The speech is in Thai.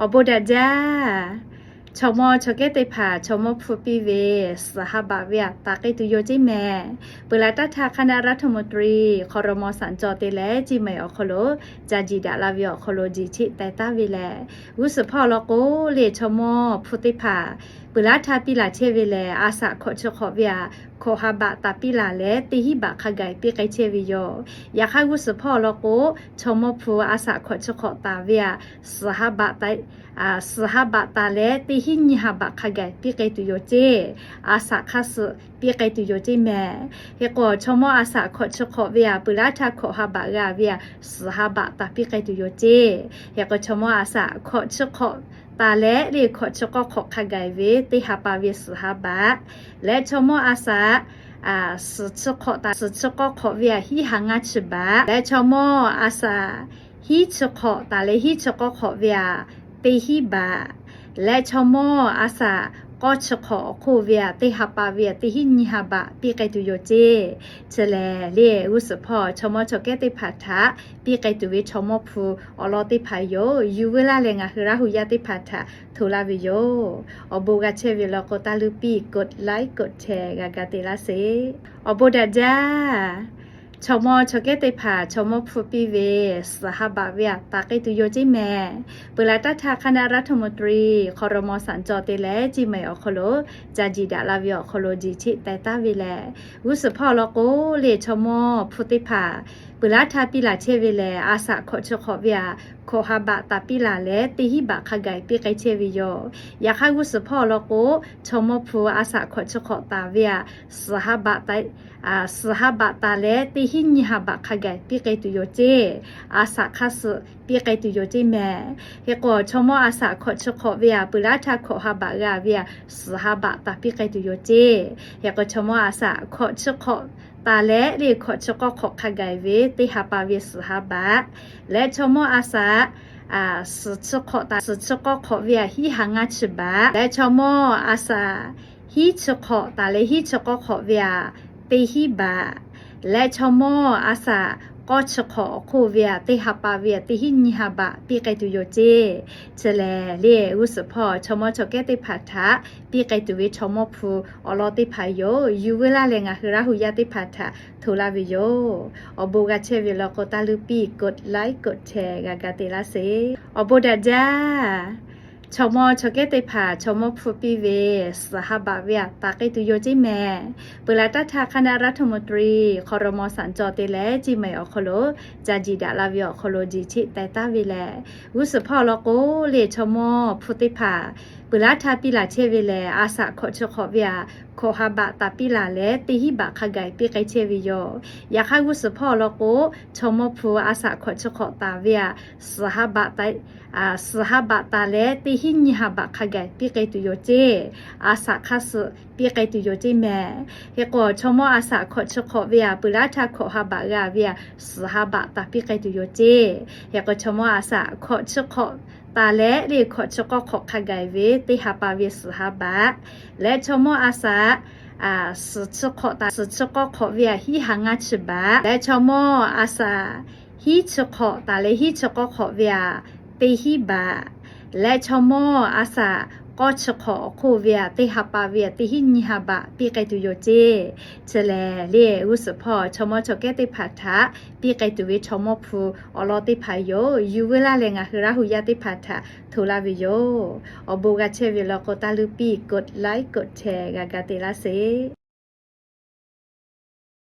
อบุดาจ้า ชมอชเกตผาชมอฟูปีเวสหบาเวียตาเกตุโยจิแม่เปลาตัทาคณะรัฐมนตรีคอรมอสันจอเตแลจิไม่อคโลจาจิดาลาวิอคโลจิชิแต่ตาวิแลวุสพ่อลโกเลชมอฟุติผาเปลาทาปิลาเชวิแลอาสะขอชขอเวียโคฮาบะตาปิลาเลติหิบะขะไกปิไกเชวิโยอยาคาวุสพ่อลโกชมอฟูอาสะขอชขอตาเวียสหบะไตอาสหบะตาเลติหินิหบขะไกปิไกตุโยเจอาสะคัสปิไกตุโยเจแม่เฮโกชมออาสะขอชขอเวียปุราทาขอหบกาเวียสหบตาปิไกตุโยเจเฮโกชมออาสะขอชขอตาและเรียขอชกขอขะไกเวติหาปาเวสหบะและชมออาสะอ่าสุชขอตาสุชกขอเวียฮิหังาชบะและชมออาสะฮิชขอตาเลฮิชกขอเวียတေฮิบะ และชมออาสาก็ชขอโคเวียเตหปาเวียเตหินิหบะปีไกตุโยเจเจแลเลียอุสพอชมอชแกติผัทธะปีไกตุเวชมอพูอลอติพายโยยูเวลาเลงะฮราหุยาติผัทธะทูลาวิโยอโบกาเชเวลโกตาลุปีกดไลค์กดแชร์กากาเตลาเซอโบดาจา ชมอชเกตผาชมอพูปีเวสหบาเวียตาเกตุโยจิแม่เปลาตัทาคณะรัฐมนตรีคอรมอสันจอเตแลจิไม่อคโลจาจิดาลาวิอคโลจิชิแต่ตาวิแลวุสพ่อลโกเลชมอพุติผาเปลาทาปิลาเชเวแลอาสะขอชขอเวีย โคฮาบะตาปิลาเลติหิบะขะไกปิไกเชวิโยอยากให้วุสพ่อลโกชมอฟูอาสะขอชขอตาเวียสหบะไตอาสหบะตาเลติหินิหบะขะไกปิไกตุโยเจอาสะคัสปิไกตุโยเจแม่เฮโกชมออาสะขอชขอเวียปุราทาขอหบะกาเวียสหบะตาปิไกตุโยเจเฮโกชมออาสะขอชขอตาแลเรียขอชกขอขะไกเวติหาปาเวสหบะ และชมอาสาอ่าสุดชกตาสุดชกขอเวียฮิหางาชิบะและชมอาสาฮิชกตาและฮิชกขอเวียတေฮิบะและชมอาสา ก็ชขอโคเวียเตหปาเวียเตหินิหบะปีไกตุโยเจเจแลเลียอุสพอชมอชเกเตผัทะปีไกตุเวชมอพูอลอติพายโยยูเวลาเลงะฮราหุยาติผัทะทูลาวิโยอโบกาเชวิลโกตาลุปีกดไลค์กดแชร์กากาเตลาเซอโบดาจ้า ชมอชเกตผาชมอพูปีเวสหบาเวียตาเกตุโยจิแม่เปลาตัทาคณะรัฐมนตรีคอรมอสันจอเตแลจิไม่อคโลจาจิดาลาวิอคโลจิชิแตตาวิแลวุสพ่อลโกเลชมอพุติผาปลาทาปิลาเชเวแลอาสะขอชขอเวียโคฮาบะตาปิลาเลติหิบะขะไกปิไกเชวิโยอยากให้วุสพ่อลโกชมอฟูอาสะขอชขอตาเวียสหบะไตอาสหบะตาเลติหินิหบะขะไกปิไกตุโยเจอาสะคัสปิไกตุโยเจแม่เฮโกชมออาสะขอชขอเวียปุราทาขอหบะกาเวียสหบะตาปิไกตุโยเจเฮโกชมออาสะขอชขอ ตาและรีขอชกขอขกายเวติหาปาเวสหบะและชมออาสาอ่าสุดชกขอตาสุดชกขอเวียฮิหังาชบะและชมออาสาฮิชกขอตาและฮิชกขอเวียเตหิบะและชมออาสา ก็ชขอโคเวียเตหปาเวียติหินิหบะปีไกตุโยเจเจแลเลียอุสพอชมอชเกติผัทะปีไกตุเวชมอพูอลอติพายโยยูเวลาเลงะฮราหุยาติผัทะทูลาวิโยอบูกาเชวิลโกตาลุปีกดไลค์กดแชร์กากาติลาเซ